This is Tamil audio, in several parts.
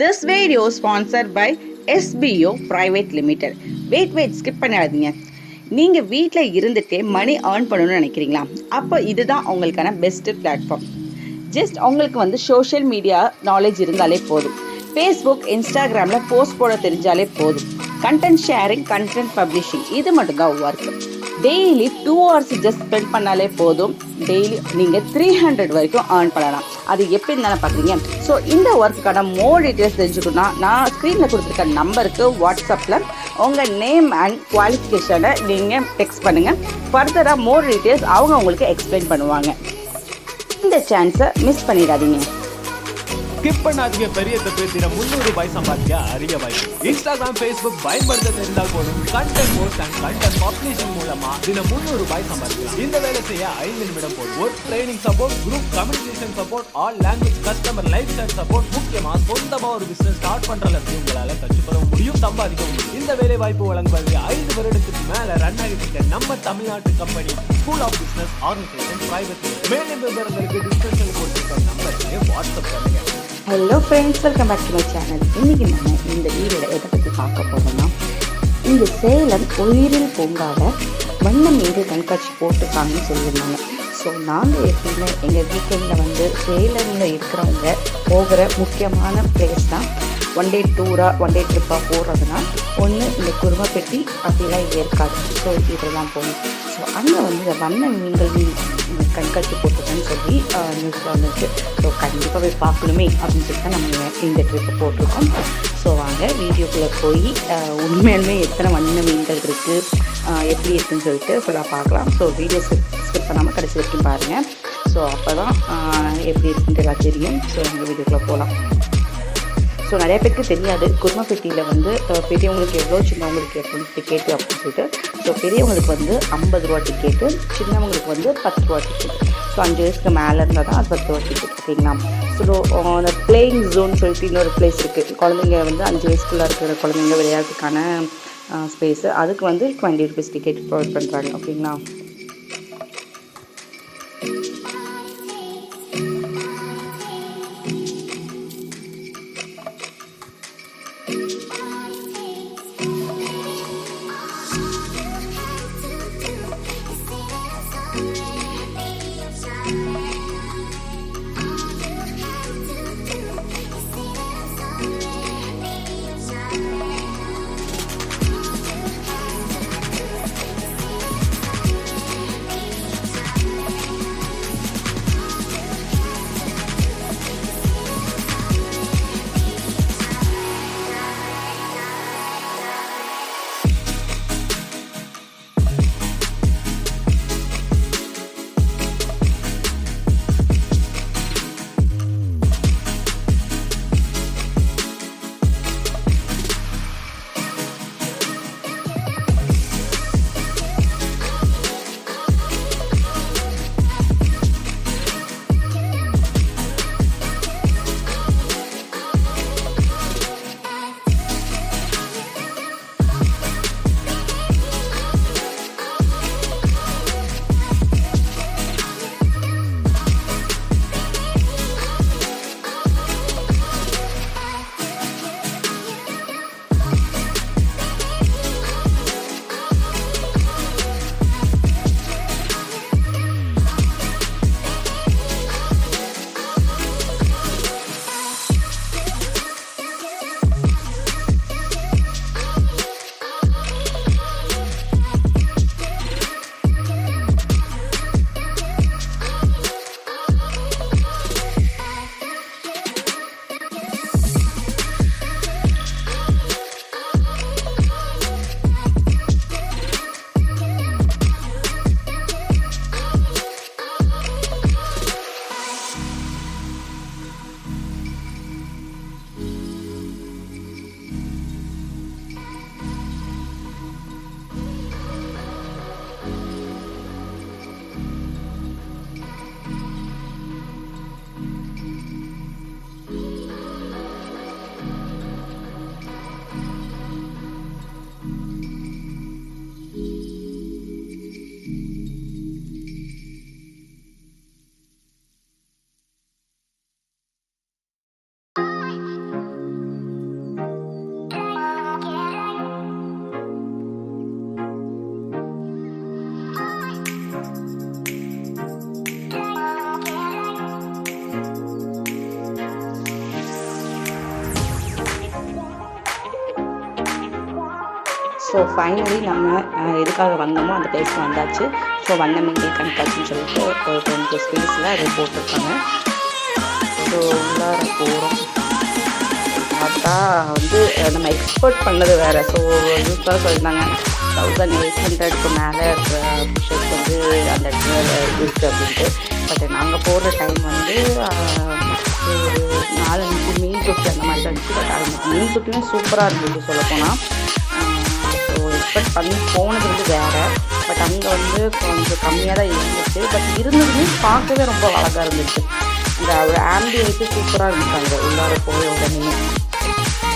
This video sponsor by SPO private limited wait wait skip பண்ணாதீங்க நீங்கள் வீட்டில் இருந்துகிட்டே மணி ஏர்ன் பண்ணணும்னு நினைக்கிறீங்களா? அப்போ இதுதான் உங்களுக்கான பெஸ்ட்டு பிளாட்ஃபார்ம் ஜஸ்ட் உங்களுக்கு வந்து சோஷியல் மீடியா நாலேஜ் இருந்தாலே போதும். ஃபேஸ்புக் இன்ஸ்டாகிராமில் போஸ்ட் போட தெரிஞ்சாலே போதும். கண்டென்ட் ஷேரிங் கண்டென்ட் பப்ளிஷிங் இது மட்டும்தான் work daily two hours just spend பண்ணாலே போதும். டெய்லி நீங்கள் த்ரீ ஹண்ட்ரட் வரைக்கும் ஏர்ன் பண்ணலாம். அது எப்படி தானே பார்க்குறீங்க ஸோ இந்த ஒர்க்குக்கான மோர் டீட்டெயில்ஸ் தெரிஞ்சுக்கணும்னா நான் ஸ்க்ரீனில் கொடுத்துருக்க நம்பருக்கு வாட்ஸ்அப்பில் உங்கள் நேம் அண்ட் குவாலிஃபிகேஷனை நீங்கள் டெக்ஸ்ட் பண்ணுங்கள் ஃபர்தராக மோர் டீட்டெயில்ஸ் அவங்க உங்களுக்கு எக்ஸ்பிளைன் பண்ணுவாங்க. இந்த சான்ஸை மிஸ் பண்ணிடாதீங்க. ஸ்கிப் பண்ணாதீங்க பெரிய தப்பு தின முந்நூறு ரூபாய் சம்பாதிக்க அரிய வாய்ப்பு இன்ஸ்டாகிராம் ஃபேஸ்புக் பயன்படுத்த தெரிந்தால் போதும். Content post and content publishing மூலமா தினம் முந்நூறு ரூபாய் சம்பாதிக்கலாம். இந்த வேலை செய்ய ஐந்து நிமிடம் போதும். Work training support group communication support all language customer lifestyle support முக்கியமா சொந்தமா ஒரு பிசினஸ் ஸ்டார்ட் பண்றதுக்கு அளவுக்கு உங்களால கற்றுக்கொள்ள முடியும் சம்பாதிக்க முடியும். இந்த வேலை வாய்ப்பு வழங்குவது ஐந்து வருடத்துக்கு மேல ரன் ஆகிட்டு நம்ம தமிழ்நாட்டு company school of business organisation private மேலும் விவரங்களுக்கு discussion hello friends welcome back to my channel இன்றைக்கி நம்ம இந்த வீடியோவில் எதை பற்றி பார்க்க போகிறோம்னா இந்த சேலம் உயிரில் பூங்காவில் வண்ணம் மீது கண்காட்சி போட்டிருக்காங்கன்னு சொல்லியிருந்தாங்க. ஸோ நாங்கள் எப்பயுமே எங்கள் வீக்கெண்டில் வந்து சேலமில் இருக்கிறவங்க போகிற முக்கியமான பிளேஸ் தான் ஒன் டே டூராக ஒன் டே ட்ரிப்பாக போகிறதுனா ஒன்று இந்த குருமைப்பெட்டி அப்படிலாம் இருக்காது. ஸோ இதெல்லாம் போகணும். ஸோ அங்கே வந்து இந்த வண்ண மீன்கள் கண்காட்சி போட்டிருக்கேன்னு சொல்லி நியூஸில் வந்துச்சு ஸோ கண்டிப்பாக போய் பார்க்கணுமே அப்படின்னு சொல்லி தான் நம்ம இந்த ட்ரிப்பை போட்டிருக்கோம். ஸோ வாங்க வீடியோக்குள்ளே போய் உண்மையாலுமே எத்தனை வண்ண மீன்கள் இருக்குது எப்படி இருக்குன்னு சொல்லிட்டு ஃபுல்லாக பார்க்கலாம். ஸோ வீடியோ ஸ்கிப் பண்ணாமல் கடைசி வரைக்கும் பாருங்கள் ஸோ அப்போ தான் எப்படி இருக்குன்ட்டு எல்லாம் தெரியும். ஸோ எங்கள் வீடியோக்குள்ளே போகலாம் ஸோ நிறைய பேருக்கு தெரியாது. குருமப்பெட்டியில் வந்து பெரியவங்களுக்கு எவ்வளோ சின்னவங்களுக்கு எவ்வளோ டிக்கெட்டு அப்படின்னு சொல்லிட்டு. ஸோ பெரியவங்களுக்கு வந்து ஐம்பது ரூபா டிக்கெட்டு சின்னவங்களுக்கு வந்து பத்து ரூபா டிக்கெட் ஸோ அஞ்சு வயசுக்கு மேலே இருந்தால் தான் அது பத்து ரூபா டிக்கெட் ஓகேங்களா ஸோ அந்த பிளேயிங் ஜோன் சொல்லிட்டு இன்னொரு பிளேஸ் இருக்குது குழந்தைங்க வந்து அஞ்சு வயசுக்குள்ளே இருக்கிற குழந்தைங்க விளையாட்டுக்கான ஸ்பேஸு அதுக்கு வந்து டுவெண்ட்டி ருபீஸ் டிக்கெட் ப்ரொவைட் பண்ணுறாங்க ஓகேங்களா? ஸோ ஃபைனலி நம்ம எதுக்காக வந்தோமோ அந்த பிளேஸ்க்கு வந்தாச்சு. ஸோ வண்ண மீன்கள் கண்காட்சின்னு சொல்லிட்டு ஒரு கொஞ்சம் ஸ்பேஸில் அதை போட்டிருக்காங்க. ஸோ உள்ளார போகிறோம் பார்த்தா வந்து நம்ம எக்ஸ்போர்ட் பண்ணது வேறு. ஸோ யூஸ்ஃபுல்லாக சொல்லியிருந்தாங்க தௌசண்ட் எயிட் ஹண்ட்ரட்க்கு மேலே இருக்கிற ஃபிஷஸ் வந்து அந்த இடத்துல இருக்குது அப்படின்ட்டு. பட் நாங்கள் போடுற டைம் வந்து ஒரு நாலஞ்சு மீன் தொட்டி அந்த மாதிரி தான் இருந்துச்சு. பட் அது மீன் தொட்டியுமே சூப்பராக இருந்துச்சு சொல்லப்போனால் எக்ஸ்பெக்ட் பண்ணி போனது வந்து வேறு. பட் அங்கே வந்து கொஞ்சம் கம்மியாக தான் இருந்துச்சு. பட் இருந்ததுமே பார்க்கவே ரொம்ப அழகாக இருந்துச்சு. அந்த ஒரு ஆம்பியன்ஸு சூப்பராக இருந்துச்சு அங்கே. உள்ளார போய் உடனே.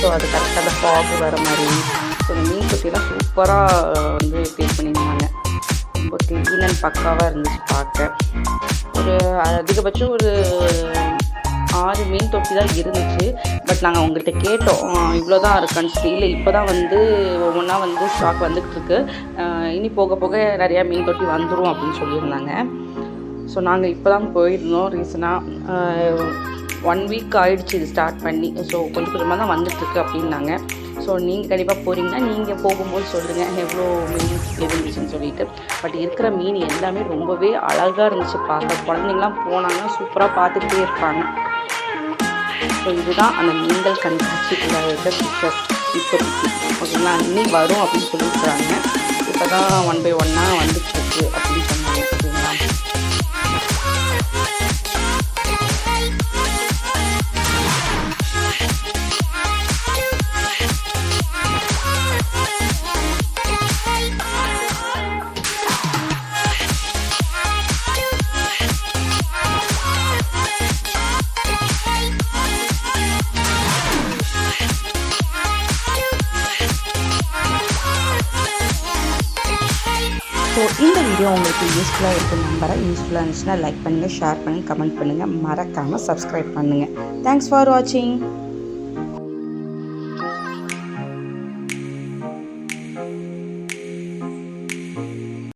ஸோ அது கரெக்டாக அந்த ஃபாக் வர மாதிரி. ஸோ இந்த மீன் தொட்டிலாம் சூப்பராக வந்து க்ளீன் பண்ணியிருந்தாங்க. ரொம்ப க்ளீன் அண்ட் பக்காவாக இருந்துச்சு பார்க்க. ஒரு அதிகபட்சம் ஒரு பாதி மீன் தொட்டி தான் இருந்துச்சு. பட் நாங்கள் உங்கள்கிட்ட கேட்டோம் இவ்வளோ தான் இருக்கான்னு சொல்லி இல்லை இப்போ தான் வந்து ஒவ்வொன்றா வந்து ஸ்டாக் வந்துகிட்ருக்கு இனி போக போக நிறையா மீன் தொட்டி வந்துடும் அப்படின்னு சொல்லியிருந்தாங்க. ஸோ நாங்கள் இப்போ தான் போயிருந்தோம் ரீசனாக ஒன் வீக் ஆயிடுச்சு இது ஸ்டார்ட் பண்ணி. ஸோ கொஞ்சம் கொஞ்சமாக தான் வந்துட்டுருக்கு அப்படின்னாங்க. ஸோ நீங்கள் கண்டிப்பாக போகிறீங்கன்னா நீங்கள் போகும்போது சொல்லுங்கள் எவ்வளோ மீன் இருந்துச்சுன்னு சொல்லிட்டு. பட் இருக்கிற மீன் எல்லாமே ரொம்பவே அழகாக இருந்துச்சு பார்க்க குழந்தைங்களாம் போனாங்கன்னா சூப்பராக பார்த்துக்கிட்டே இருப்பாங்க. ஸோ இதுதான் அந்த மீன்கள் கண்காட்சிக்குள்ள இருக்க பிக்சர்ஸ் இப்போதைக்கு ஓகேங்களா இன்னி வரும் அப்படின்னு சொல்லியிருக்கிறாங்க. இப்போ தான் ஒன் பை ஒன்னாக வந்துட்டுருக்கு அப்படின்னு இந்த வீடியோ உங்களுக்கு யூஸ்ஃபுல்லாக இருக்கும் நம்பரை யூஸ்ஃபுல்லாக இருந்துச்சுன்னா லைக் பண்ணுங்கள் ஷேர் பண்ணுங்கள் கமெண்ட் பண்ணுங்கள் மறக்காமல் சப்ஸ்கிரைப் பண்ணுங்கள் தேங்க்ஸ் ஃபார் வாட்சிங்